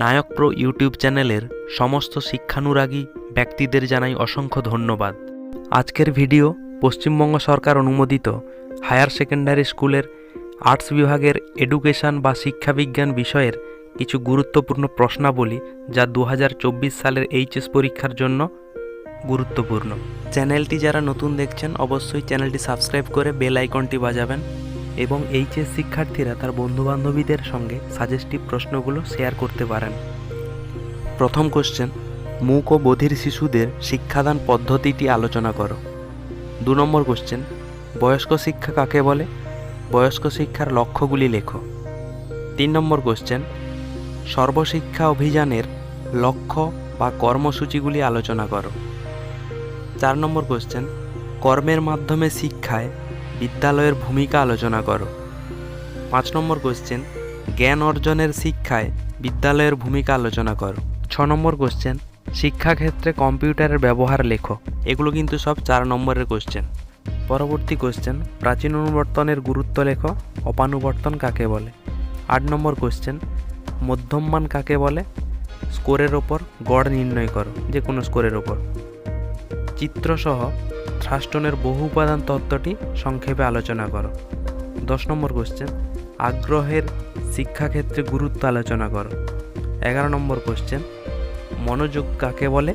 নায়ক pro YouTube চ্যানেলের সমস্ত শিক্ষানুরাগী ব্যক্তিদের জানাই অসংখ্য ধন্যবাদ। আজকের ভিডিও পশ্চিমবঙ্গ সরকার অনুমোদিত হায়ার সেকেন্ডারি স্কুলের আর্টস বিভাগের এডুকেশন বা শিক্ষাবিজ্ঞান বিষয়ের কিছু গুরুত্বপূর্ণ প্রশ্নাবলী যা দু হাজার চব্বিশ সালের এইচএস পরীক্ষার জন্য গুরুত্বপূর্ণ। চ্যানেলটি যারা নতুন দেখছেন, অবশ্যই চ্যানেলটি সাবস্ক্রাইব করে বেল আইকনটি বাজাবেন। এবং এইচএস শিক্ষার্থীরা তার বন্ধুবান্ধবীদের সঙ্গে সাজেস্টিভ প্রশ্নগুলো শেয়ার করতে পারেন। প্রথম কোশ্চেন মূক ও বধির শিশুদের শিক্ষাদান পদ্ধতিটি আলোচনা করো। দু নম্বর কোশ্চেন বয়স্ক শিক্ষা কাকে বলে? বয়স্ক শিক্ষার লক্ষ্যগুলি লেখো। তিন নম্বর কোশ্চেন সর্বশিক্ষা অভিযানের লক্ষ্য বা কর্মসূচিগুলি আলোচনা করো। চার নম্বর কোশ্চেন কর্মের মাধ্যমে শিক্ষায় বিদ্যালয়ের ভূমিকা আলোচনা করো। পাঁচ নম্বর কোশ্চেন জ্ঞান অর্জনের শিক্ষায় বিদ্যালয়ের ভূমিকা আলোচনা করো। ছ নম্বর কোশ্চেন শিক্ষাক্ষেত্রে কম্পিউটারের ব্যবহার লেখো। এগুলো কিন্তু সব চার নম্বরের কোশ্চেন পরবর্তী কোশ্চেন প্রাচীন অনুবর্তনের গুরুত্ব লেখো, অপানুবর্তন কাকে বলে? আট নম্বর কোশ্চেন মধ্যমমান কাকে বলে? স্কোরের ওপর গড় নির্ণয় করো যে কোনো স্কোরের ওপর। চিত্রসহ থ্রাস্টনের বহু উপাদান তত্ত্বটি সংক্ষেপে আলোচনা করো। দশ নম্বর কোশ্চেন আগ্রহের শিক্ষাক্ষেত্রে গুরুত্ব আলোচনা করো। এগারো নম্বর কোশ্চেন মনোযোগ কাকে বলে?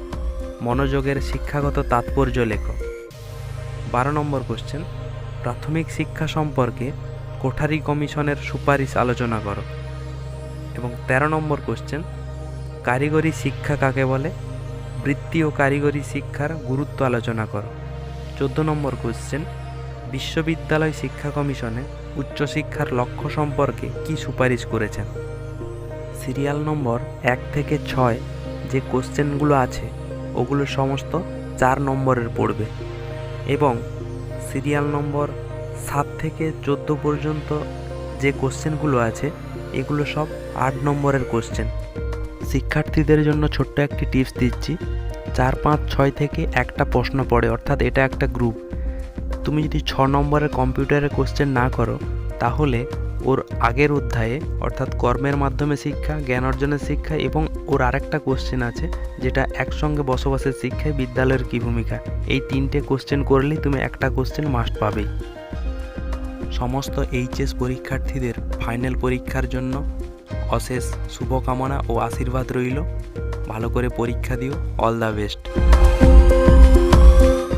মনোযোগের শিক্ষাগত তাৎপর্য লেখো। বারো নম্বর কোশ্চেন প্রাথমিক শিক্ষা সম্পর্কে কোঠারি কমিশনের সুপারিশ আলোচনা করো। এবং তেরো নম্বর কোশ্চেন কারিগরি শিক্ষা কাকে বলে? বৃত্তি ও কারিগরি শিক্ষার গুরুত্ব আলোচনা করো। চোদ্দ নম্বর কোশ্চেন বিশ্ববিদ্যালয় শিক্ষা কমিশনে উচ্চশিক্ষার লক্ষ্য সম্পর্কে কি সুপারিশ করেছেন? সিরিয়াল নম্বর এক থেকে ছয় যে কোশ্চেনগুলো আছে, ওগুলো সমস্ত চার নম্বরের পড়বে। এবং সিরিয়াল নম্বর সাত থেকে চোদ্দ পর্যন্ত যে কোশ্চেনগুলো আছে, এগুলো সব আট নম্বরের কোশ্চেন। শিক্ষার্থীদের জন্য ছোট্ট একটি টিপস দিচ্ছি চার পাঁচ ছয় থেকে একটা প্রশ্ন পড়ে, অর্থাৎ এটা একটা গ্রুপ তুমি যদি ছ নম্বরের কম্পিউটারের কোশ্চেন না করো, তাহলে ওর আগের অধ্যায়ে, অর্থাৎ কর্মের মাধ্যমে শিক্ষা, জ্ঞান অর্জনের শিক্ষা এবং ওর আরেকটা কোশ্চেন আছে, যেটা একসঙ্গে বসবাসের শিক্ষায় বিদ্যালয়ের কী ভূমিকা? এই তিনটে কোশ্চেন করলেই তুমি একটা কোশ্চেন মাস্ট পাবেই। সমস্ত এইচএস পরীক্ষার্থীদের ফাইনাল পরীক্ষার জন্য অশেষ শুভকামনা ও আশীর্বাদ রইল। ভালো করে পরীক্ষা দিও অল দ্য বেস্ট